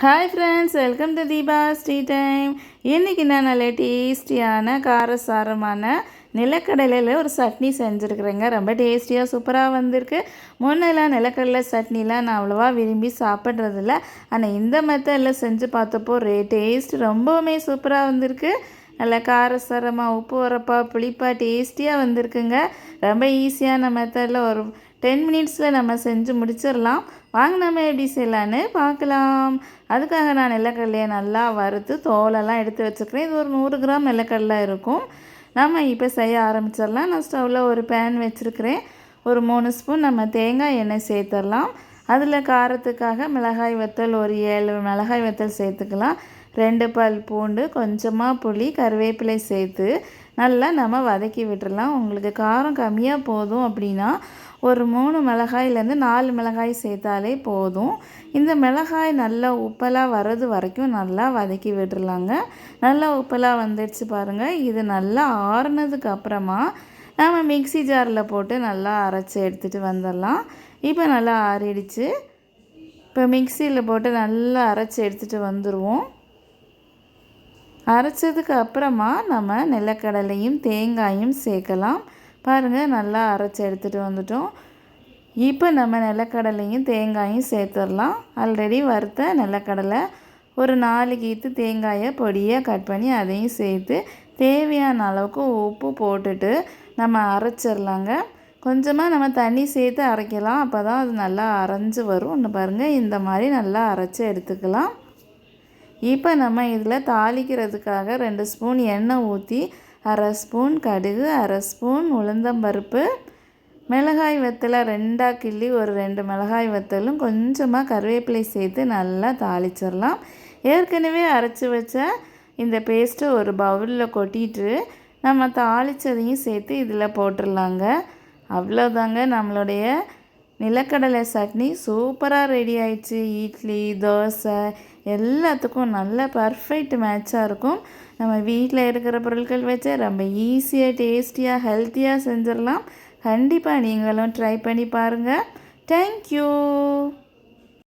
Hi friends welcome to Deepa Sri time இன்றைக்கி நான் நல்ல டேஸ்டியான காரசாரமான நிலக்கடலையில் ஒரு சட்னி செஞ்சுருக்குறேங்க. ரொம்ப டேஸ்டியாக சூப்பராக வந்திருக்கு. முன்னெல்லாம் நிலக்கடலை சட்னிலாம் நான் அவ்வளோவா விரும்பி சாப்பிட்றதில்ல. ஆனால் இந்த மெத்தடில் செஞ்சு பார்த்தப்போ ரே டேஸ்ட் ரொம்பவுமே சூப்பராக வந்திருக்கு. நல்லா காரசாரமாக உப்பு உரப்பாக புளிப்பாக டேஸ்டியாக வந்திருக்குங்க. ரொம்ப ஈஸியான மெத்தடில் ஒரு டென் மினிட்ஸில் நம்ம செஞ்சு முடிச்சிடலாம். வாங்க நம்ம எப்படி செய்யலான்னு பார்க்கலாம். அதுக்காக நான் நிலக்கடலையை நல்லா வறுத்து தோலெல்லாம் எடுத்து வச்சுருக்கிறேன் இது ஒரு நூறு கிராம் நிலக்கடலை இருக்கும். நம்ம இப்போ செய்ய ஆரம்பிச்சிடலாம். நான் ஸ்டவ்வில் ஒரு பேன் வச்சுருக்கிறேன். ஒரு மூணு ஸ்பூன் நம்ம தேங்காய் எண்ணெய் சேர்த்துடலாம். அதில் காரத்துக்காக மிளகாய் வத்தல் ஒரு ஏழு மிளகாய் வத்தல் சேர்த்துக்கலாம். ரெண்டு பல் பூண்டு கொஞ்சமாக புளி கருவேப்பிலை சேர்த்து நல்லா நம்ம வதக்கி விட்டுடலாம் உங்களுக்கு காரம் கம்மியாக போதும் அப்படின்னா ஒரு மூணு மிளகாயிலேருந்து நாலு மிளகாய் சேர்த்தாலே போதும். இந்த மிளகாய் நல்லா உப்பலாக வர்றது வரைக்கும் நல்லா வதக்கி விட்டுருலாங்க நல்லா உப்பலாக வந்துடுச்சு பாருங்கள் இது நல்லா ஆறுனதுக்கு அப்புறமா நம்ம மிக்சி ஜாரில் போட்டு நல்லா அரைச்சி எடுத்துகிட்டு வந்துடலாம். இப்போ நல்லா ஆறிடுச்சு. இப்போ மிக்சியில் போட்டு நல்லா அரைச்சி எடுத்துகிட்டு வந்துடுவோம் அரைச்சதுக்கு அப்புறமா நம்ம நிலக்கடலையும் தேங்காயும் சேர்க்கலாம். பாருங்கள் நல்லா அரைச்சி எடுத்துகிட்டு வந்துட்டோம். இப்போ நம்ம நிலக்கடலையும் தேங்காயும் சேர்த்துடலாம். ஆல்ரெடி வறுத்த நிலக்கடலை ஒரு நாலு கீத்து தேங்காயை பொடியாக கட் பண்ணி அதையும் சேர்த்து தேவையான அளவுக்கு உப்பு போட்டுட்டு நம்ம அரைச்சிடலாங்க. கொஞ்சமாக நம்ம தண்ணி சேர்த்து அரைக்கலாம். அப்போ தான் அது நல்லா அரைஞ்சி வரும். ஒன்று பாருங்கள் இந்த மாதிரி நல்லா அரைச்சி எடுத்துக்கலாம். இப்போ நம்ம இதில் தாளிக்கிறதுக்காக ரெண்டு ஸ்பூன் எண்ணெய் ஊற்றி அரை ஸ்பூன் கடுகு அரை ஸ்பூன் உளுந்தம்பருப்பு மிளகாய் வத்தலை ரெண்டாக கிள்ளி ஒரு ரெண்டு மிளகாய் வத்தலும் கொஞ்சமாக கருவேப்பிலை சேர்த்து நல்லா தாளிச்சிடலாம். ஏற்கனவே அரைச்சி வச்ச இந்த பேஸ்ட்டை ஒரு பவுலில் கொட்டிட்டு நம்ம தாளித்ததையும் சேர்த்து இதில் போட்டுடலாங்க. அவ்வளோதாங்க நம்மளுடைய நிலக்கடலை சட்னி சூப்பராக ரெடி ஆயிடுச்சு. இட்லி தோசை எல்லாத்துக்கும் நல்ல பர்ஃபெக்ட் மேட்சாக இருக்கும். நம்ம வீட்டில் இருக்கிற பொருட்கள் வச்சு ரொம்ப ஈஸியாக டேஸ்டியாக ஹெல்த்தியாக செஞ்சிடலாம். கண்டிப்பாக நீங்களும் ட்ரை பண்ணி பாருங்கள் தேங்க்யூ